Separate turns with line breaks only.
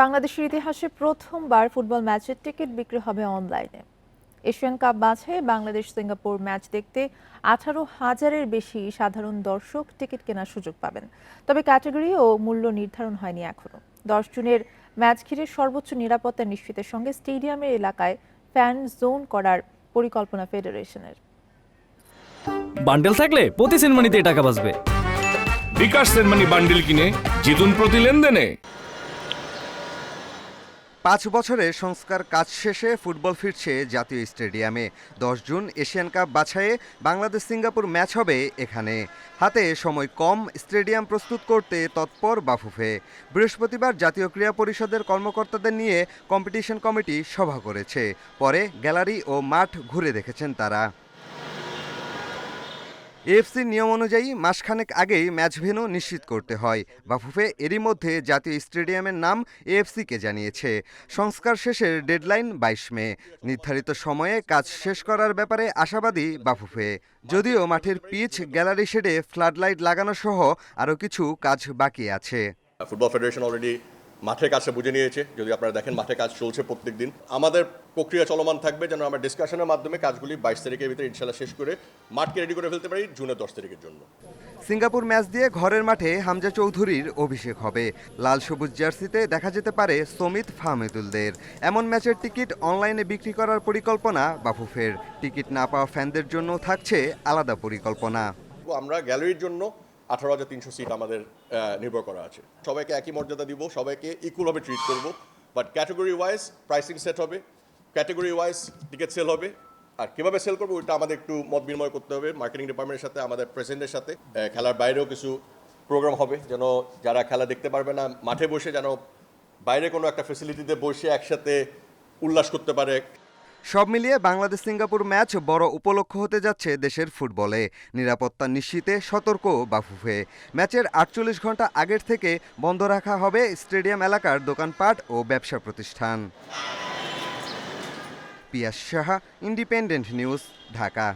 বাংলাদেশের ইতিহাসে প্রথমবার ফুটবল ম্যাচের টিকিট বিক্রি হবে অনলাইনে। এশিয়ান কাপ বাছাই বাংলাদেশ সিঙ্গাপুর ম্যাচ দেখতে আঠারো হাজারের বেশি সাধারণ দর্শক টিকিট কেনার সুযোগ পাবেন। তবে ক্যাটাগরি ও মূল্য নির্ধারণ হয়নি এখনও। দশ জুনের ম্যাচ ঘিরে সর্বোচ্চ নিরাপত্তা নিশ্চিতের সঙ্গে স্টেডিয়ামের এলাকায় ফ্যান জোন করার পরিকল্পনা ফেডারেশনের।
বান্ডেল থাকলে প্রতি সিনেমানিতে টাকা বাঁচবে।
বিকাশ সেনমানি বান্ডিল কিনে জিতুন প্রতি লেনদেনে।
পাঁচ বছরের সংস্কার কাজ শেষে ফুটবল ফিরছে জাতীয় স্টেডিয়ামে। দশ জুন এশিয়ান কাপ বাছাইয়ে বাংলাদেশ সিঙ্গাপুর ম্যাচ হবে এখানে। হাতে সময় কম, স্টেডিয়াম প্রস্তুত করতে তৎপর বাফুফে। বৃহস্পতিবার জাতীয় ক্রীড়া পরিষদের কর্মকর্তাদের নিয়ে কম্পিটিশন কমিটি সভা করেছে। পরে গ্যালারি ও মাঠ ঘুরে দেখেছেন তারা। এএফসির নিয়ম অনুযায়ী মাসখানেক আগেই ম্যাচ ভেন্যু নিশ্চিত করতে হয়। বাফুফে এরই মধ্যে জাতীয় স্টেডিয়ামের নাম এএফসিকে জানিয়েছে। সংস্কার শেষের ডেডলাইন বাইশ মে। নির্ধারিত সময়ে কাজ শেষ করার ব্যাপারে আশাবাদী বাফুফে। যদিও মাঠের পিচ, গ্যালারি শেডে ফ্লাডলাইট লাগানো সহ আরও কিছু কাজ বাকি আছে।
ফুটবল ফেডারেশন অলরেডি মাঠের কাজটা বুঝে নিয়েছে যদি আপনারা দেখেন মাঠে কাজ চলছে প্রত্যেক দিন আমাদের প্রক্রিয়া চলমান থাকবে যেন আমরা ডিসকাশনের মাধ্যমে কাজগুলি বাইশ তারিখের ভিতরে ইনশাল্লাহ শেষ করে মাঠকে রেডি করে ফেলতে পারি জুনের দশ তারিখের জন্য।
সিঙ্গাপুর ম্যাচ দিয়ে ঘরের মাঠে হামজা চৌধুরীর অভিষেক হবে। লাল সবুজ জার্সিতে দেখা যেতে পারে সমিত ফাহমেদুলদের। এমন ম্যাচের টিকিট অনলাইনে বিক্রি করার পরিকল্পনা বাফুফের। টিকিট না পাওয়া ফ্যানদের জন্য থাকছে আলাদা পরিকল্পনা।
আমরা গ্যালারির জন্য আঠারো হাজার তিনশো সিট আমাদের নির্ভর করা আছে। সবাইকে একই মর্যাদা দিব, সবাইকে ইকুয়ালভাবে ট্রিট করব। But category wise pricing set হবে ক্যাটাগরি ওয়াইজ টিকিট সেল হবে। আর কীভাবে সেল করব, ওইটা আমাদের একটু মত বিনিময় করতে হবে। মার্কেটিং ডিপার্টমেন্টের সাথে, আমাদের প্রেসিডেন্টের সাথে খেলার বাইরেও কিছু প্রোগ্রাম হবে। যেন যারা খেলা দেখতে পারবে না, মাঠে বসে যেন বাইরে কোনো একটা ফেসিলিটিতে বসে একসাথে উল্লাস করতে পারে।
সব মিলিয়ে বাংলাদেশ সিঙ্গাপুর ম্যাচ বড় উপলক্ষ হতে যাচ্ছে দেশের ফুটবলে। নিরাপত্তা নিশ্চিতে সতর্ক বাফুফে। ম্যাচের আটচল্লিশ ঘণ্টা আগের থেকে বন্ধ রাখা হবে স্টেডিয়াম এলাকার দোকানপাট ও ব্যবসা প্রতিষ্ঠান। Piyas Saha, independent news, Dhaka.